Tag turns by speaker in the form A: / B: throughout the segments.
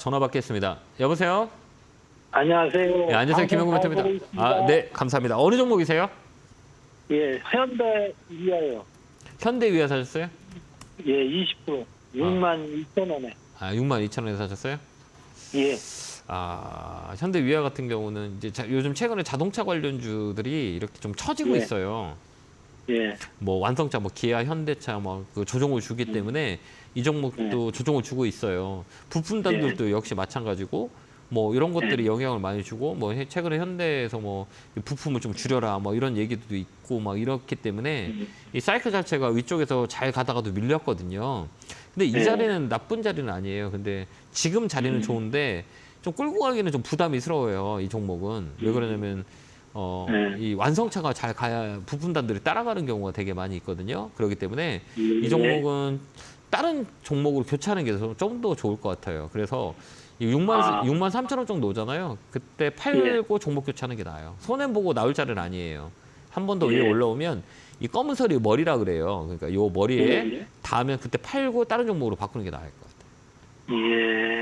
A: 전화 받겠습니다. 여보세요?
B: 안녕하세요.
A: 네, 안녕하세요. 김영구
B: 멘토입니다.
A: 아, 네, 감사합니다. 어느 종목이세요?
B: 예, 현대 이하요.
A: 현대 위에 사셨어요?
B: 예, 20% 6만 2천 원에.
A: 아, 6만 2천 원에 사셨어요?
B: 예,
A: 아, 현대 위아 같은 경우는 이제 자- 요즘 최근에 자동차 관련주들이 이렇게 좀 처지고
B: 네.
A: 있어요.
B: 예,
A: 뭐 완성차, 뭐 기아, 현대차 뭐그 조종을 주기 때문에 이 종목도 조종을 주고 있어요. 부품단들도 역시 마찬가지고 뭐 이런 것들이 영향을 많이 주고 뭐 해- 최근에 현대에서 뭐 부품을 좀 줄여라 뭐 이런 얘기도 있고 막 이렇기 때문에 이 사이클 자체가 위쪽에서 잘 가다가도 밀렸거든요. 근데 이
B: 네.
A: 자리는 나쁜 자리는 아니에요. 근데 지금 자리는 좋은데 좀 끌고 가기는 좀 부담이스러워요. 이 종목은 왜 그러냐면 어,
B: 네.
A: 이 완성차가 잘 가야 부품단들이 따라가는 경우가 되게 많이 있거든요. 그렇기 때문에 이
B: 네.
A: 종목은 다른 종목으로 교체하는 게 좀 더 좋을 것 같아요. 그래서 이 6만
B: 아.
A: 6만 3천 원 정도 오잖아요. 그때 팔고 종목 교체하는 게 나아요. 손해 보고 나올 자리는 아니에요. 한 번 더 위에
B: 예.
A: 올라오면 이 검은 설이 머리라 그래요. 그러니까 요 머리에
B: 예.
A: 닿으면 그때 팔고 다른 종목으로 바꾸는 게 나을 것 같아요.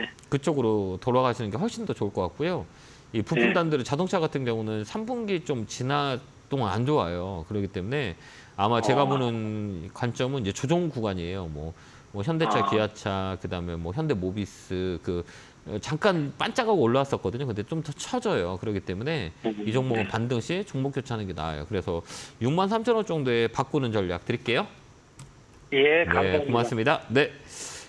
B: 예,
A: 그쪽으로 돌아가시는 게 훨씬 더 좋을 것 같고요. 이
B: 네.
A: 부품단들은 자동차 같은 경우는 3분기 좀 지나 동안 안 좋아요. 그렇기 때문에 아마 제가
B: 어.
A: 보는 관점은 이제 조정 구간이에요. 뭐, 뭐 현대차,
B: 아.
A: 기아차, 그다음에 뭐 현대 모비스 그 어, 잠깐 반짝하고 올라왔었거든요. 근데 좀더 처져요. 그렇기 때문에 이 종목은 반등 시 종목 교체하는 게 나아요. 그래서 6만 3천 원 정도에 바꾸는 전략 드릴게요.
B: 예, 감사합니다.
A: 네, 고맙습니다. 네.